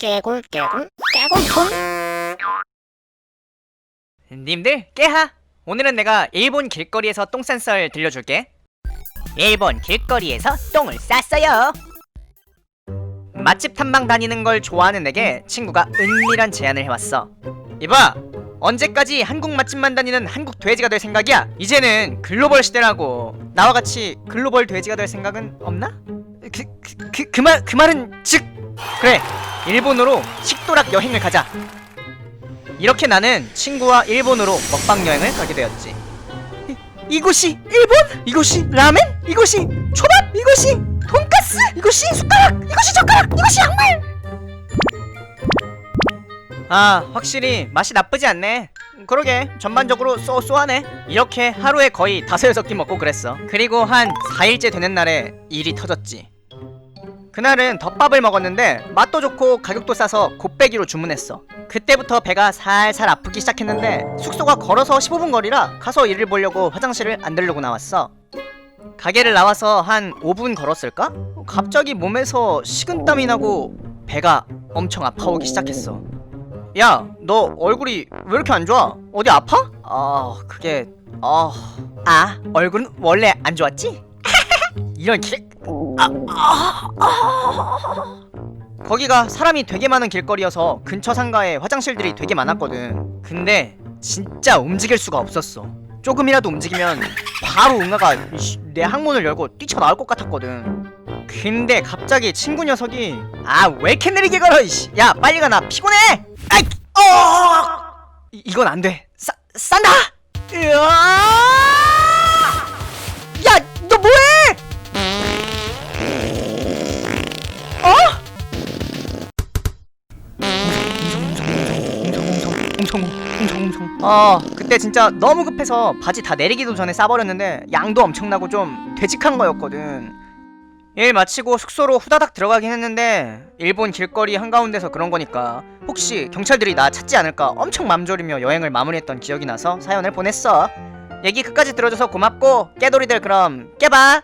깨굴 깨굴 깨굴통 님들 깨하! 오늘은 내가 일본 길거리에서 똥 싼 썰 들려줄게. 일본 길거리에서 똥을 쌌어요. 맛집 탐방 다니는 걸 좋아하는 내게 친구가 은밀한 제안을 해왔어. 이봐 언제까지 한국 맛집만 다니는 한국 돼지가 될 생각이야? 이제는 글로벌 시대라고. 나와 같이 글로벌 돼지가 될 생각은 없나? 그, 그, 그, 그 말, 그 말은 즉! 그래 일본으로 식도락 여행을 가자 이렇게 나는 친구와 일본으로 먹방 여행을 가게 되었지. 이, 이곳이 일본? 이곳이 라멘? 이곳이 초밥? 이곳이 돈가스? 이곳이 숟가락? 이곳이 젓가락? 이곳이 양말? 아, 확실히 맛이 나쁘지 않네. 그러게 전반적으로 쏘쏘하네. 이렇게 하루에 거의 다섯 여섯 끼 먹고 그랬어. 그리고 한 4일째 되는 날에 일이 터졌지. 그날은 덮밥을 먹었는데 맛도 좋고 가격도 싸서 곱빼기로 주문했어. 그때부터 배가 살살 아프기 시작했는데 숙소가 걸어서 15분 거리라 가서 일을 보려고 화장실을 안 들르고 나왔어. 가게를 나와서 한 5분 걸었을까? 갑자기 몸에서 식은땀이 나고 배가 엄청 아파오기 시작했어. 야, 너 얼굴이 왜 이렇게 안 좋아? 어디 아파? 아, 그게 아, 아 얼굴은 원래 안 좋았지? 이런 길 거기가 사람이 되게 많은 길거리여서 근처 상가에 화장실들이 되게 많았거든. 근데 진짜 움직일 수가 없었어. 조금이라도 움직이면 바로 응아가 내 항문을 열고 뛰쳐나올 것 같았거든. 근데 갑자기 친구 녀석이 아 왜 이렇게 느리게 걸어 이씨. 야 빨리 가 나 피곤해. 아이 어 이, 이건 안 돼. 싸 싼다. 으아! 웅성웅성 아 그때 진짜 너무 급해서 바지 다 내리기도 전에 싸버렸는데 양도 엄청나고 좀 되직한 거였거든. 일 마치고 숙소로 후다닥 들어가긴 했는데 일본 길거리 한가운데서 그런 거니까 혹시 경찰들이 나 찾지 않을까 엄청 맘졸이며 여행을 마무리했던 기억이 나서 사연을 보냈어. 얘기 끝까지 들어줘서 고맙고 깨돌이들 그럼 깨봐